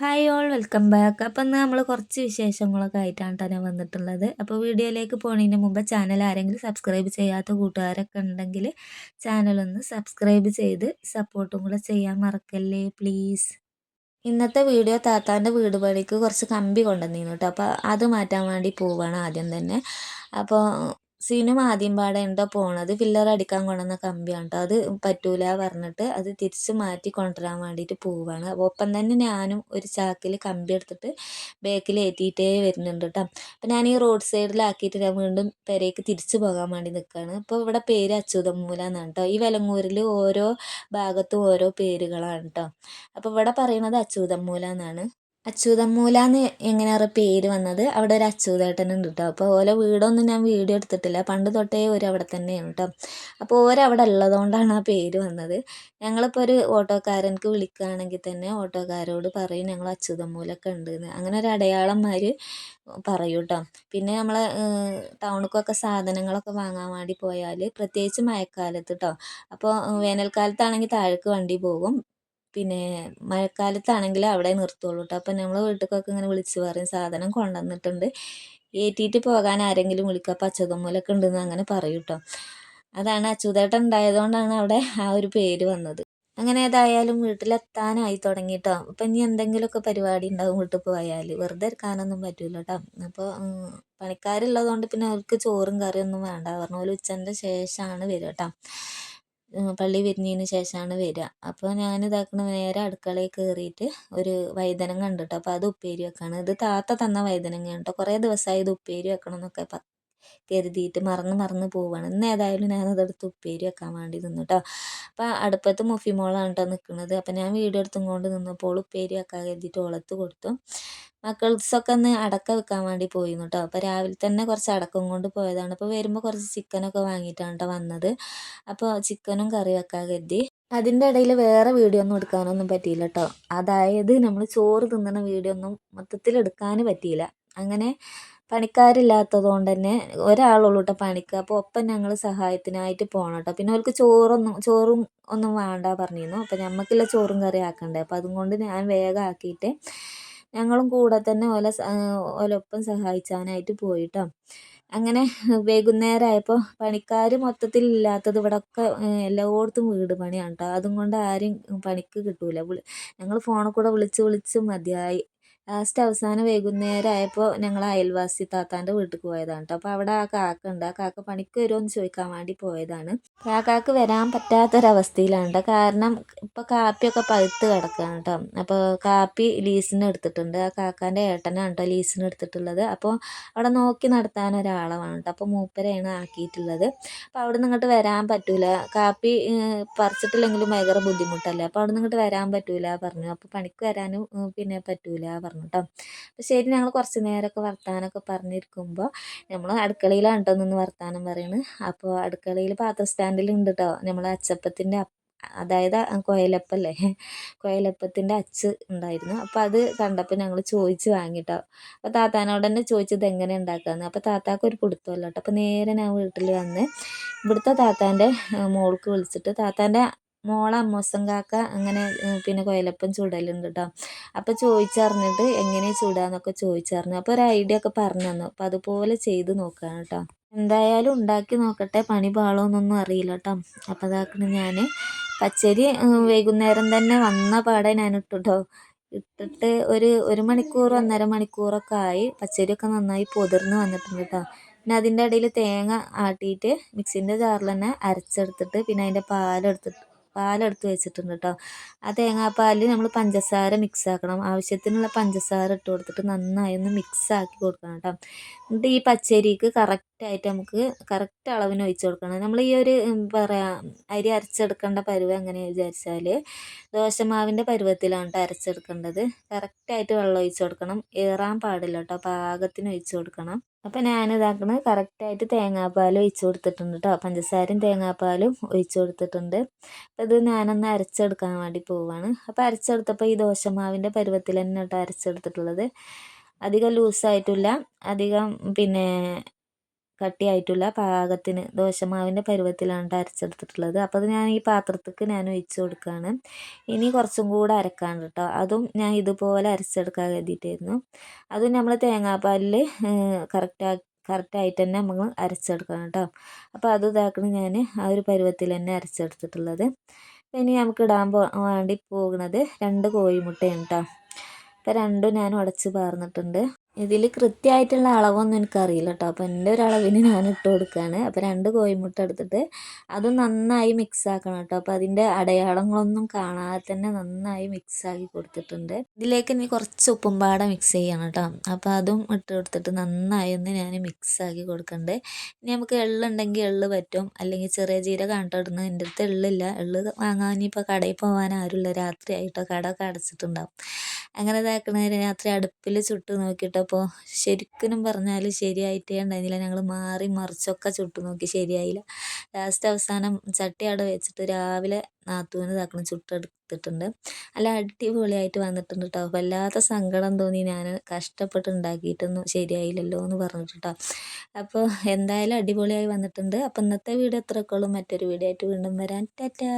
Hi all welcome back അപ്പം ഇന്ന് നമ്മൾ കുറച്ച് വിശേഷങ്ങളൊക്കെ ആയിട്ടാണ് തന്നെ വന്നിട്ടുള്ളത്. അപ്പോൾ വീഡിയോയിലേക്ക് പോകുന്നതിന് മുമ്പ് ചാനൽ ആരെങ്കിലും സബ്സ്ക്രൈബ് ചെയ്യാത്ത കൂട്ടുകാരൊക്കെ ഉണ്ടെങ്കിൽ ചാനലൊന്ന് സബ്സ്ക്രൈബ് ചെയ്ത് സപ്പോർട്ടും കൂടെ ചെയ്യാൻ മറക്കല്ലേ പ്ലീസ് ഇന്നത്തെ വീഡിയോ താത്താന്റെ വീട് പണിക്ക് കുറച്ച് കമ്പി കൊണ്ടുവന്നിരുന്നു കേട്ടോ അപ്പോൾ അത് മാറ്റാൻ വേണ്ടി പോവുകയാണ് ആദ്യം തന്നെ. അപ്പോൾ സിനും ആദ്യം പാടെ എന്താ പോണത്? ഫില്ലർ അടിക്കാൻ കൊണ്ടുവന്ന കമ്പിയാണ് കേട്ടോ അത് പറ്റൂല പറഞ്ഞിട്ട് അത് തിരിച്ച് മാറ്റി കൊണ്ടുവരാൻ വേണ്ടിയിട്ട് അപ്പോൾ ഒപ്പം തന്നെ ഞാനും ഒരു ചാക്കിൽ കമ്പി എടുത്തിട്ട് ബാക്കിൽ ഏറ്റിയിട്ടേ വരുന്നുണ്ട് കേട്ടോ അപ്പം ഞാൻ ഈ റോഡ് സൈഡിലാക്കിയിട്ട് ഞാൻ വീണ്ടും പെരേക്ക് തിരിച്ചു പോകാൻ വേണ്ടി നിൽക്കുകയാണ് അപ്പോൾ ഇവിടെ പേര് അച്യുതമൂല എന്നാണ് കേട്ടോ ഈ വിലങ്ങൂരിൽ ഓരോ ഭാഗത്തും ഓരോ പേരുകളാണ് കേട്ടോ അപ്പോൾ ഇവിടെ പറയുന്നത് അച്യുതമൂല എന്നാണ്. അച്യുതമൂല എന്ന് എങ്ങനെയാണ് പേര് വന്നത്. അവിടെ ഒരു അച്യൂതേട്ടനുണ്ട് കേട്ടോ അപ്പോൾ ഓരോ വീടൊന്നും ഞാൻ വീഡിയോ എടുത്തിട്ടില്ല. പണ്ട് തൊട്ടേ ഒരു അവിടെ തന്നെയാണ് കേട്ടോ അപ്പോൾ ഓരവിടെ ഉള്ളതുകൊണ്ടാണ് ആ പേര് വന്നത്. ഞങ്ങളിപ്പോൾ ഒരു ഓട്ടോക്കാരനക്ക് വിളിക്കുകയാണെങ്കിൽ തന്നെ ഓട്ടോക്കാരോട് പറയും ഞങ്ങൾ അച്യുതമ്മൂലൊക്കെ ഉണ്ട് അങ്ങനെ ഒരു അടയാളന്മാർ പറയും കേട്ടോ പിന്നെ നമ്മൾ ടൗണിക്കൊക്കെ സാധനങ്ങളൊക്കെ വാങ്ങാൻ വേണ്ടി പോയാൽ പ്രത്യേകിച്ച് മഴക്കാലത്ത് കേട്ടോ അപ്പോൾ വേനൽക്കാലത്താണെങ്കിൽ താഴേക്ക് വണ്ടി പോകും. പിന്നെ മഴക്കാലത്താണെങ്കിൽ അവിടെ നിർത്തുള്ളൂ കേട്ടോ അപ്പം നമ്മൾ വീട്ടിലേക്കൊക്കെ ഇങ്ങനെ വിളിച്ച് പറയും സാധനം കൊണ്ടുവന്നിട്ടുണ്ട്. ഏറ്റിയിട്ട് പോകാൻ ആരെങ്കിലും വിളിക്കുക അപ്പം ഉണ്ടെന്ന് അങ്ങനെ പറയും കേട്ടോ അതാണ് അച്യുതേട്ടൻ ഉണ്ടായതുകൊണ്ടാണ് അവിടെ ആ ഒരു പേര് വന്നത്. അങ്ങനെ ഏതായാലും വീട്ടിലെത്താനായി തുടങ്ങി കേട്ടോ അപ്പം ഇനി എന്തെങ്കിലുമൊക്കെ പരിപാടി ഉണ്ടാവും വീട്ടിൽ പോയാൽ വെറുതെ ഇരിക്കാനൊന്നും പറ്റില്ല കേട്ടോ അപ്പോൾ പണിക്കാരുള്ളതുകൊണ്ട് പിന്നെ അവർക്ക് ചോറും കറിയൊന്നും വേണ്ട. പറഞ്ഞ പോലെ ഉച്ചന്റെ ശേഷമാണ് വരിക കേട്ടോ പള്ളി പിരിഞ്ഞതിന് ശേഷമാണ് വരിക. അപ്പോൾ ഞാൻ ഇതാക്കണ നേരെ അടുക്കളയിൽ കയറിയിട്ട് ഒരു വഴുതനങ്ങ ഉണ്ട് അപ്പോൾ അത് ഉപ്പേരി വെക്കാണ്. ഇത് താത്ത തന്ന വഴുതനങ്ങയാണ് കേട്ടോ കുറേ ദിവസമായി ഇത് ഉപ്പേരി വെക്കണം എന്നൊക്കെ കരുതിയിട്ട് മറന്ന് മറന്ന് പോവുകയാണ് ഇന്ന് ഏതായാലും ഞാനതെടുത്ത് ഉപ്പേരി വെക്കാൻ വേണ്ടി നിന്നു കേട്ടോ അപ്പോൾ അടുപ്പത്ത് മുഫിമോളാണ് കേട്ടോ നിൽക്കുന്നത് അപ്പോൾ ഞാൻ വീഡിയോ എടുത്തും കൊണ്ട് നിന്നപ്പോൾ ഉപ്പേരി വെക്കാൻ കരുതിയിട്ട് ഓളത്ത് കൊടുത്തു. മക്കൾസൊക്കെ ഒന്ന് അടക്ക വെക്കാൻ വേണ്ടി പോയിരുന്നു കേട്ടോ അപ്പോൾ രാവിലെ തന്നെ കുറച്ച് അടക്കം കൊണ്ട് പോയതാണ്. അപ്പോൾ വരുമ്പോൾ കുറച്ച് ചിക്കനൊക്കെ വാങ്ങിയിട്ടാണ് കേട്ടോ വന്നത്. അപ്പോൾ ചിക്കനും കറി വെക്കാൻ കരുതി. അതിന്റെ ഇടയിൽ വേറെ വീഡിയോ ഒന്നും എടുക്കാനൊന്നും പറ്റിയില്ല കേട്ടോ അതായത് നമ്മൾ ചോറ് തിന്നണ വീഡിയോ ഒന്നും മൊത്തത്തിൽ എടുക്കാൻ പറ്റിയില്ല. അങ്ങനെ പണിക്കാരില്ലാത്തത് കൊണ്ട് തന്നെ ഒരാളുള്ളൂ കേട്ടോ പണിക്ക്. അപ്പോൾ ഒപ്പം ഞങ്ങൾ സഹായത്തിനായിട്ട് പോകണം കേട്ടോ പിന്നെ അവർക്ക് ചോറൊന്നും ചോറും ഒന്നും വേണ്ട പറഞ്ഞിരുന്നു. അപ്പോൾ ഞമ്മക്കില്ല ചോറും കറി ആക്കണ്ടേ അപ്പോൾ അതുകൊണ്ട് ഞാൻ വേഗം ആക്കിയിട്ട് ഞങ്ങളും കൂടെ തന്നെ ഓല ഓലൊപ്പം സഹായിച്ചാനായിട്ട് പോയിട്ടോ. അങ്ങനെ വൈകുന്നേരമായപ്പോൾ പണിക്കാർ മൊത്തത്തിൽ ഇല്ലാത്തത് ഇവിടെയൊക്കെ എല്ലായിടത്തും വീട് പണിയാണ് കേട്ടോ അതും കൊണ്ട് ആരും പണിക്ക് കിട്ടൂല. ഞങ്ങൾ ഫോണിൽ കൂടെ വിളിച്ച് വിളിച്ച് മതിയായി. ലാസ്റ്റ് അവസാനം വൈകുന്നേരം ആയപ്പോൾ ഞങ്ങൾ അയൽവാസി താത്താന്റെ വീട്ടിൽ പോയതാണ് കേട്ടോ അപ്പോൾ അവിടെ ആ കാക്ക ഉണ്ട് ആ കാക്ക പണിക്ക് വരുമോ എന്ന് ചോദിക്കാൻ വേണ്ടി പോയതാണ്. ആ കാക്ക വരാൻ പറ്റാത്തൊരവസ്ഥയിലാണ് കേട്ടോ കാരണം ഇപ്പോൾ കാപ്പിയൊക്കെ പഴുത്ത് കിടക്കുകയാണ് കേട്ടോ അപ്പോൾ കാപ്പി ലീസിന് എടുത്തിട്ടുണ്ട്. ആ കാക്കാന്റെ ഏട്ടനാണ് കേട്ടോ ലീസിന് എടുത്തിട്ടുള്ളത്. അപ്പോൾ അവിടെ നോക്കി നടത്താൻ ഒരാളെ വേണം കേട്ടോ അപ്പോൾ മൂപ്പരെയാണ് ആക്കിയിട്ടുള്ളത്. അപ്പോൾ അവിടെ നിന്ന് ഇങ്ങോട്ട് വരാൻ പറ്റൂല. കാപ്പി പറിച്ചിട്ടില്ലെങ്കിലും ഭയങ്കര ബുദ്ധിമുട്ടല്ലേ? അപ്പോൾ അവിടെ നിന്ന് ഇങ്ങോട്ട് വരാൻ പറ്റൂല പറഞ്ഞു. അപ്പോൾ പണിക്ക് വരാനും പിന്നെ പറ്റൂല പറഞ്ഞു. പറഞ്ഞു കേട്ടോ അപ്പോൾ ശരി ഞങ്ങൾ കുറച്ച് നേരമൊക്കെ വർത്തമാനമൊക്കെ പറഞ്ഞിരിക്കുമ്പോൾ നമ്മൾ അടുക്കളയിലാണ് കേട്ടോ നിന്ന് വർത്തമാനം പറയുന്നത് അപ്പോൾ അടുക്കളയിൽ പാത്ര സ്റ്റാൻഡിൽ ഉണ്ട് കേട്ടോ നമ്മൾ അച്ചപ്പത്തിന്റെ അതായത് കോയലപ്പല്ലേ കോയലപ്പത്തിന്റെ അച്ച് ഉണ്ടായിരുന്നു അപ്പോൾ അത് കണ്ടപ്പോൾ ഞങ്ങൾ ചോദിച്ച് വാങ്ങിട്ടോ അപ്പോൾ താത്താനോട് തന്നെ ചോദിച്ചത് എങ്ങനെ ഉണ്ടാക്കാമെന്ന് അപ്പോൾ താത്താക്ക് ഒരു പിടുത്തമല്ല അപ്പോൾ നേരെ ഞാൻ വീട്ടിൽ വന്ന് ഇവിടുത്തെ താത്താന്റെ മോൾക്ക് വിളിച്ചിട്ട് താത്താന്റെ മോളെ അമ്മൂസൻ കാക്ക അങ്ങനെ പിന്നെ കോയിലപ്പൻ ചുടലുണ്ട് കേട്ടോ അപ്പോൾ ചോദിച്ചറിഞ്ഞിട്ട് എങ്ങനെ ചുടാന്നൊക്കെ ചോദിച്ചറിഞ്ഞു. അപ്പോൾ ഒരു ഐഡിയ ഒക്കെ പറഞ്ഞു തന്നു. അപ്പോൾ അതുപോലെ ചെയ്ത് നോക്കുകയാണ് കേട്ടോ എന്തായാലും ഉണ്ടാക്കി നോക്കട്ടെ പണി പാളോന്നൊന്നും അറിയില്ല കേട്ടോ അപ്പോൾ അതാക്കണം ഞാൻ പച്ചരി വൈകുന്നേരം തന്നെ വന്ന പാടെ ഞാൻ ഇട്ടുട്ടോ ഇട്ടിട്ട് ഒരു ഒരു മണിക്കൂർ ഒന്നര മണിക്കൂറൊക്കെ ആയി പച്ചരിയൊക്കെ നന്നായി പൊതിർന്ന് വന്നിട്ടുണ്ട് കേട്ടോ പിന്നെ അതിന്റെ ഇടയിൽ തേങ്ങ ആട്ടിയിട്ട് മിക്സിന്റെ ജാറിൽ തന്നെ അരച്ചെടുത്തിട്ട് പിന്നെ അതിന്റെ പാലെടുത്തിട്ട് പാലെടുത്ത് വെച്ചിട്ടുണ്ട് കേട്ടോ ആ തേങ്ങാപ്പാലിൽ നമ്മൾ പഞ്ചസാര മിക്സ് ആക്കണം. ആവശ്യത്തിനുള്ള പഞ്ചസാര ഇട്ട് കൊടുത്തിട്ട് നന്നായി ഒന്ന് മിക്സ് ആക്കി കൊടുക്കണം കേട്ടോ എന്നിട്ട് ഈ പച്ചരിക്ക് കറക്റ്റായിട്ട് നമുക്ക് കറക്റ്റ് അളവിന് ഒഴിച്ച് കൊടുക്കണം. നമ്മൾ ഈ ഒരു പറയാ അരി അരച്ചെടുക്കേണ്ട പരുവം എങ്ങനെയാണെന്ന് വിചാരിച്ചാൽ ദോശമാവിന്റെ പരുവത്തിലാണ് കേട്ടോ അരച്ചെടുക്കേണ്ടത്. കറക്റ്റായിട്ട് വെള്ളം ഒഴിച്ച് കൊടുക്കണം. ഏറാൻ പാടില്ല കേട്ടോ പാകത്തിന് ഒഴിച്ച് കൊടുക്കണം. അപ്പോൾ ഞാനിതാക്കുന്നത് കറക്റ്റായിട്ട് തേങ്ങാപ്പാൽ ഒഴിച്ച് കൊടുത്തിട്ടുണ്ട് കേട്ടോ പഞ്ചസാരയും തേങ്ങാപ്പാലും ഒഴിച്ച് കൊടുത്തിട്ടുണ്ട്. ഇത് ഞാനൊന്ന് അരച്ചെടുക്കാൻ വേണ്ടി പോവുകയാണ് അപ്പോൾ അരച്ചെടുത്തപ്പോൾ ഈ ദോശമാവിന്റെ പരുവത്തിൽ തന്നെ കേട്ടോ അരച്ചെടുത്തിട്ടുള്ളത്. അധികം ലൂസായിട്ടില്ല അധികം പിന്നെ കട്ടിയായിട്ടില്ല പാകത്തിന് ദോശമാവിന്റെ പരുവത്തിലാണ് അരച്ചെടുത്തിട്ടുള്ളത്. അപ്പോൾ അത് ഞാൻ ഈ പാത്രത്തേക്ക് ഞാൻ ഒഴിച്ച് കൊടുക്കുകയാണ്. ഇനി കുറച്ചും കൂടെ അരക്കാൻ കേട്ടോ. അതും ഞാൻ ഇതുപോലെ അരച്ചെടുക്കാൻ കരുതിയിട്ടായിരുന്നു. അതും നമ്മൾ തേങ്ങാപ്പാലിൽ കറക്റ്റാ കറക്റ്റായിട്ട് തന്നെ നമ്മൾ അരച്ചെടുക്കണം കേട്ടോ. അപ്പോൾ അത് ഇതാക്കണം ഞാൻ ആ ഒരു പരുവത്തിൽ തന്നെ അരച്ചെടുത്തിട്ടുള്ളത്. ഇനി നമുക്ക് ഇടാൻ പോ വേണ്ടി പോകുന്നത് രണ്ട് കോഴിമുട്ടയാണ് കേട്ടോ. അപ്പോൾ രണ്ടും ഞാൻ ഉടച്ച് പാർന്നിട്ടുണ്ട്. ഇതിൽ കൃത്യമായിട്ടുള്ള അളവൊന്നും എനിക്കറിയില്ല കേട്ടോ അപ്പോൾ എന്റെ ഒരു അളവിന് ഞാൻ ഇട്ട് കൊടുക്കുകയാണ് അപ്പോൾ രണ്ട് കോഴിമുട്ട എടുത്തിട്ട് അത് നന്നായി മിക്സ് ആക്കണം കേട്ടോ അപ്പോൾ അതിന്റെ അടയാളങ്ങളൊന്നും കാണാതെ തന്നെ നന്നായി മിക്സ് ആക്കി കൊടുത്തിട്ടുണ്ട്. ഇതിലേക്ക് ഇനി കുറച്ച് ഉപ്പും പാട മിക്സ് ചെയ്യണം കേട്ടോ അപ്പോൾ അതും ഇട്ട് കൊടുത്തിട്ട് നന്നായി ഒന്ന് ഞാൻ മിക്സ് ആക്കി കൊടുക്കണ്ട്. ഇനി നമുക്ക് എള്ളുണ്ടെങ്കിൽ എള്ള് പറ്റും. അല്ലെങ്കിൽ ചെറിയ ജീരകം കേട്ടോ ഇടുന്നത്. എന്റെ അടുത്ത് എള്ളില്ല. എള്ള് വാങ്ങാൻ ഇനിയിപ്പോൾ കടയിൽ പോകാൻ ആരുമില്ല. രാത്രി ആയിട്ടോ കട ഒക്കെ അടച്ചിട്ടുണ്ടാവും. അങ്ങനെ ഇതാക്കണ രാത്രി അടുപ്പിൽ ചുട്ട് നോക്കിയിട്ടപ്പോൾ ശരിക്കും പറഞ്ഞാൽ ശരിയായിട്ടേ ഉണ്ടായിരുന്നില്ല. ഞങ്ങൾ മാറി മറിച്ചൊക്കെ ചുട്ട് നോക്കി ശരിയായില്ല. ലാസ്റ്റ് അവസാനം ചട്ടി അവിടെ വെച്ചിട്ട് രാവിലെ നാത്തൂന് ഇതാക്കണം ചുട്ടെടുത്തിട്ടുണ്ട് അല്ല അടിപൊളിയായിട്ട് വന്നിട്ടുണ്ട് കേട്ടോ വല്ലാത്ത സങ്കടം തോന്നി ഞാൻ കഷ്ടപ്പെട്ട് ഉണ്ടാക്കിയിട്ടൊന്നും ശരിയായില്ലല്ലോ എന്ന് പറഞ്ഞിട്ട് അപ്പോൾ എന്തായാലും അടിപൊളിയായി വന്നിട്ടുണ്ട്. അപ്പോൾ ഇന്നത്തെ വീഡിയോ എത്രക്കോളും മറ്റൊരു വീഡിയോ ആയിട്ട് വീണ്ടും വരാൻ ടാറ്റാ.